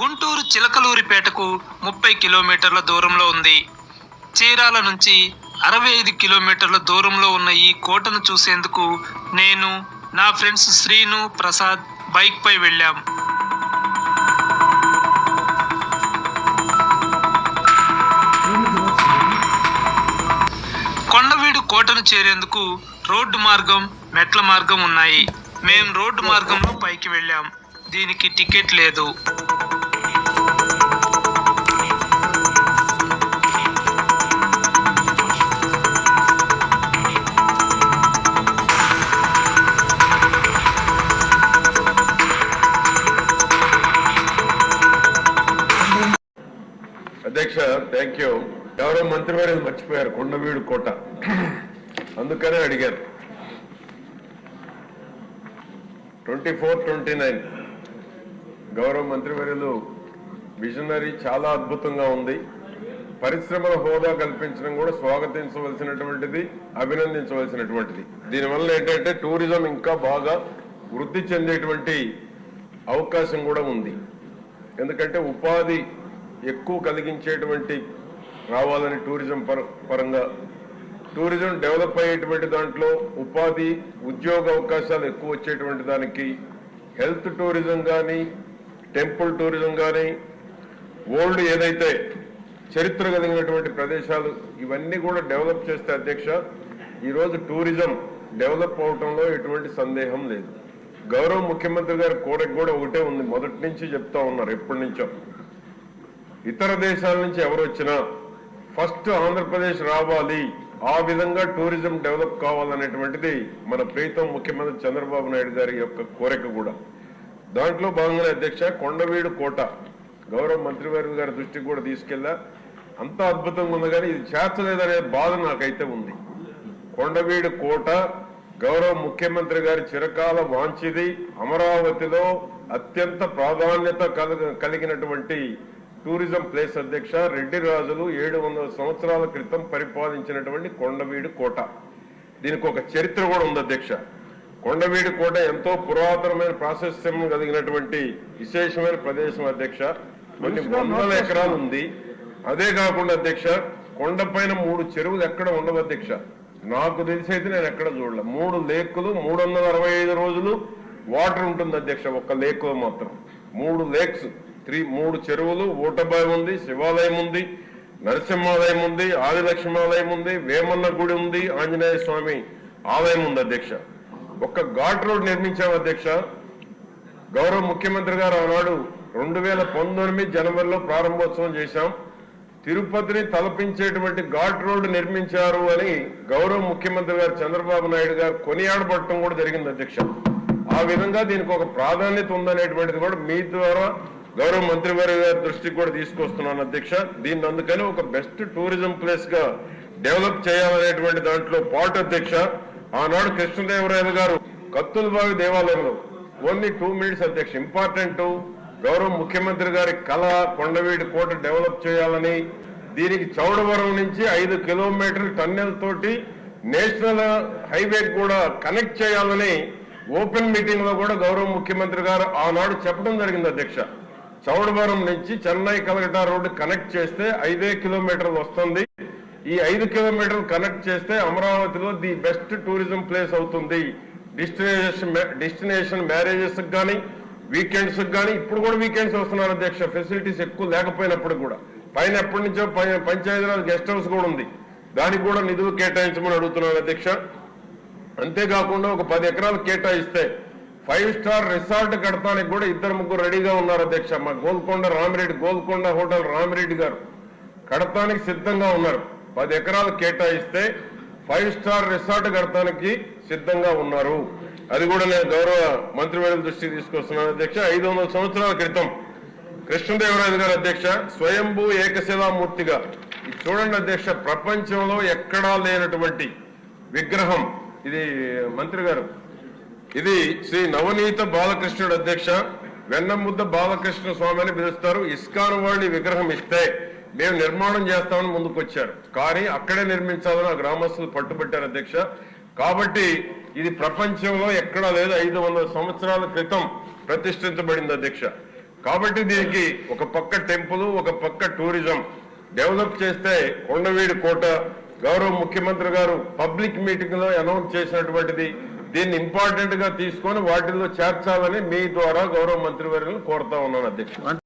గుంటూరు చిలకలూరిపేటకు ముప్పై కిలోమీటర్ల దూరంలో ఉంది. చీరాల నుంచి అరవై ఐదు కిలోమీటర్ల దూరంలో ఉన్న ఈ కోటను చూసేందుకు నేను నా ఫ్రెండ్స్ శ్రీను ప్రసాద్ బైక్పై వెళ్ళాం. కొండవీడు కోటను చేరేందుకు రోడ్డు మార్గం మెట్ల మార్గం ఉన్నాయి. మేము రోడ్డు మార్గంలో పైకి వెళ్ళాం. దీనికి టికెట్ లేదు. థ్యాంక్ యూ ఎవరో మంత్రివర్యులు మర్చిపోయారు. కొండవీడు కోట. అందుకనే అడిగారు. ట్వంటీ ఫోర్ ట్వంటీ నైన్ గౌరవ మంత్రివర్యులు విజనరీ చాలా అద్భుతంగా ఉంది. పరిశ్రమల హోదా కల్పించడం కూడా స్వాగతించవలసినటువంటిది అభినందించవలసినటువంటిది. దీనివల్ల ఏంటంటే టూరిజం ఇంకా బాగా వృద్ధి చెందేటువంటి అవకాశం కూడా ఉంది. ఎందుకంటే ఉపాధి ఎక్కువ కలిగించేటువంటి రావాలని టూరిజం పర- పరంగా. టూరిజం డెవలప్ అయ్యేటువంటి దాంట్లో ఉపాధి ఉద్యోగ అవకాశాలు ఎక్కువ వచ్చేటువంటి దానికి హెల్త్ టూరిజం కానీ టెంపుల్ టూరిజం కానీ ఓల్డ్ ఏదైతే చరిత్ర కలిగినటువంటి ప్రదేశాలు ఇవన్నీ కూడా డెవలప్ చేస్తే అధ్యక్ష ఈరోజు టూరిజం డెవలప్ అవటంలో ఎటువంటి సందేహం లేదు. గౌరవ ముఖ్యమంత్రి గారి కోరిక కూడా ఒకటే ఉంది. మొదటి నుంచి చెప్తా ఉన్నారు ఎప్పటి నుంచో. ఇతర దేశాల నుంచి ఎవరు వచ్చినా ఫస్ట్ ఆంధ్రప్రదేశ్ రావాలి ఆ విధంగా టూరిజం డెవలప్ కావాలనేటువంటిది మన ప్రీతం ముఖ్యమంత్రి చంద్రబాబు నాయుడు గారి యొక్క కోరిక కూడా. దాంట్లో భాగంగా అధ్యక్ష కొండవీడు కోట. గౌరవ మంత్రివర్గ గారి దృష్టికి కూడా తీసుకెళ్ళా. అంత అద్భుతంగా ఉంది కానీ ఇది చేర్చలేదనే బాధ నాకైతే ఉంది. కొండవీడు కోట గౌరవ ముఖ్యమంత్రి గారి చిరకాల వాంఛిది అమరావతిలో అత్యంత ప్రాధాన్యత కలిగినటువంటి టూరిజం ప్లేస్ అధ్యక్ష రెడ్డి రాజులు ఏడు వందల సంవత్సరాల క్రితం పరిపాలించినటువంటి కొండవీడు కోట. దీనికి ఒక చరిత్ర కూడా ఉంది అధ్యక్ష. కొండవీడు కోట ఎంతో పురాతనమైన ప్రాశస్త్యం కలిగినటువంటి విశేషమైన ప్రదేశం అధ్యక్ష. కొన్ని వందల ఎకరాలు ఉంది అదే కాకుండా అధ్యక్ష కొండపైన మూడు చెరువులు ఎక్కడ ఉండవు అధ్యక్ష. నాకు తెలిసి అయితే నేను ఎక్కడ చూడలే. మూడు లేకులు మూడు వందల అరవై ఐదు రోజులు వాటర్ ఉంటుంది అధ్యక్ష ఒక్క లేకులో మాత్రం. మూడు లేక్స్. త్రీ మూడు చెరువులు ఊటబాయి ఉంది శివాలయం ఉంది నరసింహాలయం ఉంది ఆదిలక్ష్మాలయం ఉంది వేమన్న గుడి ఉంది ఆంజనేయ స్వామి ఆలయం ఉంది అధ్యక్ష. ఒక్క ఘాట్ రోడ్ నిర్మించాం అధ్యక్ష. గౌరవ ముఖ్యమంత్రి గారు ఆనాడు రెండు వేల పంతొమ్మిది జనవరిలో ప్రారంభోత్సవం చేశాం. తిరుపతిని తలపించేటువంటి ఘాట్ రోడ్డు నిర్మించారు అని గౌరవ ముఖ్యమంత్రి గారు చంద్రబాబు నాయుడు గారు కొనియాడబడటం కూడా జరిగింది అధ్యక్ష. ఆ విధంగా దీనికి ఒక ప్రాధాన్యత ఉందనేటువంటిది కూడా మీ ద్వారా గౌరవ మంత్రివారి గారి దృష్టికి కూడా తీసుకొస్తున్నాను అధ్యక్ష. దీన్ని అందుకని ఒక బెస్ట్ టూరిజం ప్లేస్గా డెవలప్ చేయాలనేటువంటి దాంట్లో పాటు అధ్యక్ష ఆనాడు కృష్ణదేవరాయలు గారు కత్తులబావి దేవాలయంలో ఓన్లీ టూ మినిట్స్ అధ్యక్ష ఇంపార్టెంట్ గౌరవ ముఖ్యమంత్రి గారి కళ కొండవీడి కోట డెవలప్ చేయాలని దీనికి చౌడవరం నుంచి ఐదు కిలోమీటర్ టన్నెల్ తోటి నేషనల్ హైవే కూడా కనెక్ట్ చేయాలని ఓపెన్ మీటింగ్లో కూడా గౌరవ ముఖ్యమంత్రి గారు ఆనాడు చెప్పడం జరిగింది అధ్యక్ష. చౌడవరం నుంచి చెన్నై కలకటా రోడ్డు కనెక్ట్ చేస్తే ఐదే కిలోమీటర్లు వస్తుంది. ఈ ఐదు కిలోమీటర్లు కనెక్ట్ చేస్తే అమరావతిలో ది బెస్ట్ టూరిజం ప్లేస్ అవుతుంది. డెస్టినేషన్ డెస్టినేషన్ మ్యారేజెస్ కానీ వీకెండ్స్ కానీ ఇప్పుడు కూడా వీకెండ్స్ వస్తున్నారు అధ్యక్ష. ఫెసిలిటీస్ ఎక్కువ లేకపోయినప్పుడు కూడా. పైన ఎప్పటి నుంచో పంచాయతీరాజ్ గెస్ట్ హౌస్ కూడా ఉంది. దానికి కూడా నిధులు కేటాయించమని అడుగుతున్నాను అధ్యక్ష. అంతేకాకుండా ఒక పది ఎకరాలు కేటాయిస్తే ఫైవ్ స్టార్ రిసార్ట్ కడతానికి కూడా ఇద్దరు ముగ్గురు రెడీగా ఉన్నారు అధ్యక్ష. మా గోల్కొండ రామిరెడ్డి గోల్కొండ హోటల్ రామిరెడ్డి గారు కడతానికి సిద్ధంగా ఉన్నారు. పది ఎకరాలు కేటాయిస్తే ఫైవ్ స్టార్ రిసార్ట్ కడతానికి సిద్ధంగా ఉన్నారు. అది కూడా నేను గౌరవ మంత్రివర్యుల దృష్టికి తీసుకొస్తున్నాను అధ్యక్ష. ఐదు సంవత్సరాల క్రితం కృష్ణదేవరాయలు గారు అధ్యక్ష స్వయంభూ ఏకశిలామూర్తిగా చూడండి అధ్యక్ష ప్రపంచంలో ఎక్కడా లేనటువంటి విగ్రహం. ఇది మంత్రి గారు ఇది శ్రీ నవనీత బాలకృష్ణుడు అధ్యక్ష వెన్నముద్ద బాలకృష్ణ స్వామి అని పిలుస్తారు. ఇస్కాన్ వాళ్ళు విగ్రహం ఇస్తే మేము నిర్మాణం చేస్తామని ముందుకొచ్చారు. కానీ అక్కడే నిర్మించాలని ఆ గ్రామస్తులు పట్టుబట్టారు అధ్యక్ష. కాబట్టి ఇది ప్రపంచంలో ఎక్కడా లేదు ఐదు వందల సంవత్సరాల క్రితం ప్రతిష్ఠించబడింది అధ్యక్ష. కాబట్టి దీనికి ఒక పక్క టెంపుల్ ఒక పక్క టూరిజం డెవలప్ చేస్తే కొండవీడి కోట గౌరవ ముఖ్యమంత్రి గారు పబ్లిక్ మీటింగ్లో అనౌన్స్ చేసినటువంటిది దీన్ని ఇంపార్టెంట్గా తీసుకొని వాటిల్లో చేర్చాలని మీ ద్వారా గౌరవ మంత్రివర్యులను కోరుతా ఉన్నాను అధ్యక్షుడు.